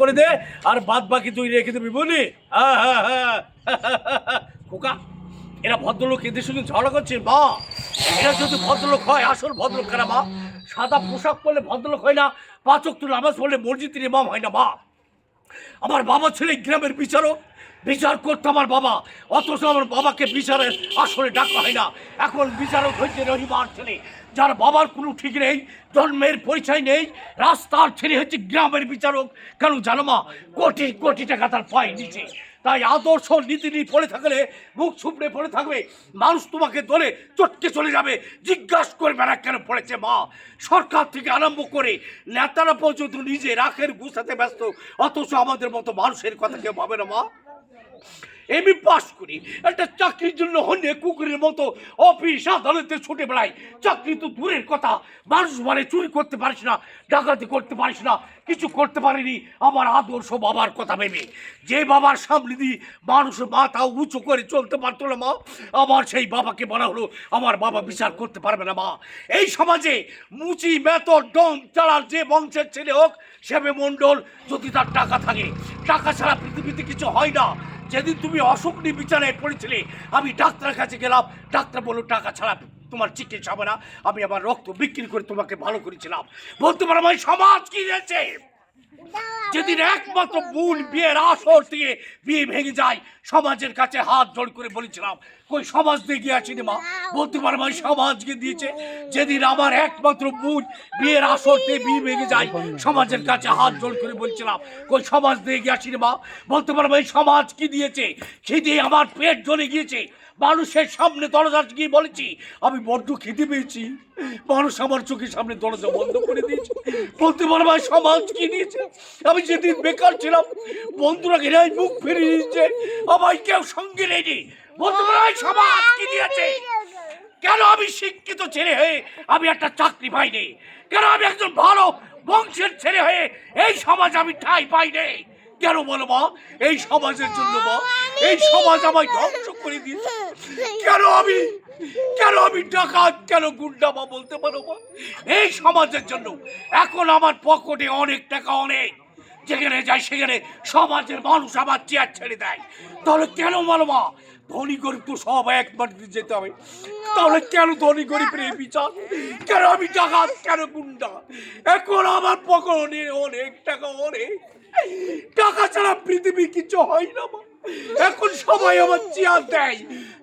করে দে, আর বাদ বাকি তুই রেখে দিবি বলি খোকা, এরা ভদ্রলোক এদের সঙ্গে ঝগড়া করছে, মা। এরা যদি ভদ্রলোক হয়, আসল ভদ্রলোক কেনা মা? সাদা পোশাক পরলে ভদ্রলোক হয় না, পাচক তুল নামাজ পড়লে মসজিদের ইমাম হয় না, মা। আমার বাবা ছিল গ্রামের বিচারক। বিচার করতো আমার বাবা। অথচ আমার বাবাকে বিচারের আসলে ডাকা হয় না। এখন বিচারক হয়েছে রহিমার ছেলে। যার বাবার কোনো ঠিক নেই, জন্মের পরিচয় নেই, রাস্তার ছেলে হচ্ছে গ্রামের বিচারক। কেন জানো মা? কোটি কোটি টাকা তার পায়ে নিচে তাই আদর্শ নীতি নিয়ে পড়ে থাকলে, মুখ ছুপড়ে পড়ে থাকবে, মানুষ তোমাকে ধরে চটকে চলে যাবে। জিজ্ঞাসা করবে না কেন পড়েছে মা? সরকার থেকে আরম্ভ করে নেতারা পর্যন্ত নিজে রাখের গুছাতে ব্যস্ত, অথচ আমাদের মতো মানুষের কথা কেউ ভাবে না মা। এমনি পাস করি। একটা চাকরির জন্য হন্যে কুকুরের মতো অফিস আদালতে ছুটে বেড়াই। চাকরি তো দূরের কথা। মানুষ মানে চুরি করতে পারিস না, ডাকাতি করতে পারিস না। কিছু করতে পারিনি, আমার আদর্শ বাবার কথা ভেবে। যে বাবার সামনে দিয়ে মানুষ মাথা উঁচু করে চলতে পারতো না মা, আমার সেই বাবাকে বলা হলো, আমার বাবা বিচার করতে পারবে না মা। এই সমাজে মুচি মেতর ডম চালার যে বংশের ছেলে হোক সেবে মণ্ডল, যদি তার টাকা থাকে। টাকা ছাড়া পৃথিবীতে কিছু হয় না। যেদিন তুমি অসুখ নিয়ে বিচারে পড়েছিলে, আমি ডাক্তারের কাছে গেলাম। ডাক্তার বলল, টাকা ছাড়া তোমার চিকিৎসা হবে না। আমি আমার রক্ত বিক্রি করে তোমাকে ভালো করেছিলাম। বলতে পারো ভাই, সমাজ কি হয়েছে যেদিন একমাত্র মূল বিয়ের আসর দিয়ে বিয়ে ভেঙে যায়, সমাজের কাছে হাত জোড় করে বলেছিলাম, কই, সমাজ দিয়ে গিয়ে আসিনি মা? বলতে পারো ভাই সমাজকে দিয়েছে। যেদিন আমার একমাত্র মূল বিয়ের আসর দিয়ে বিয়ে ভেঙে যায়, সমাজের কাছে হাত জোড় করে বলছিলাম, কই, সমাজ দিয়ে গিয়ে আসিনি মা? বলতে পারো ভাই সমাজ কি দিয়েছে? খিদে আমার পেট জ্বলে গিয়েছে। মানুষের সামনে দরজা গিয়ে বলেছি, আমি বড্ড খিদে পেয়েছি। মানুষ আমার চোখের সামনে দরজা বন্ধ করে দিয়েছে। বলতে পারো ভাই সমাজ কি দিয়েছে আমি যেদিন বেকার ছিলাম, বন্ধুরা ঘিরে মুখ ফিরিয়ে দিয়েছে। আমার কেউ সঙ্গে নেই বলতে পারো ভাই সমাজ কি দিয়েছে কেন আমি শিক্ষিত ছেলে হয়ে আমি একটা চাকরি পাইনি? কেন আমি একজন ভালো বংশের ছেলে হয়ে এই সমাজ আমি ঠাই পাইনি? কেন বলো মা? এই সমাজের জন্য মা, এই সমাজ আমায় ধ্বংস করে দিয়েছে। কেন আমি কেন আমি ডাকাত? কেন গুন্ডা মা বলতে পারো মা এই সমাজের জন্য এখন আমার পকেটে অনেক টাকা অনেক। যেখানে যায় সেখানে সমাজের মানুষ আমার চেয়ার ছেড়ে দেয়। তাহলে কেন বলো মা ধনী গরিব তো সব একবার যেতে হবে। তাহলে কেন ধনী গরিবের এই বিচার? কেন আমি ডাকাত? কেন গুন্ডা? এখন আমার পকেটে অনেক টাকা অনেক। টাকা ছাড়া পৃথিবী কিছু হয় না মা। এখন সবাই আমার চেয়ার দেয়।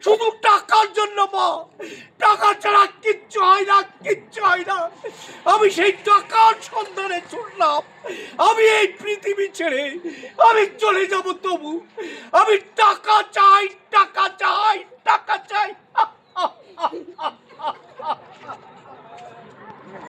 শুধু টাকার জন্য মা। টাকা ছাড়া কিচ্ছু হয় না, কিচ্ছু হয় না। আমি সেই টাকার সন্ধানে ছুটলাম আমি এই পৃথিবী ছেড়ে আমি চলে যাব তবু। আমি টাকা চাই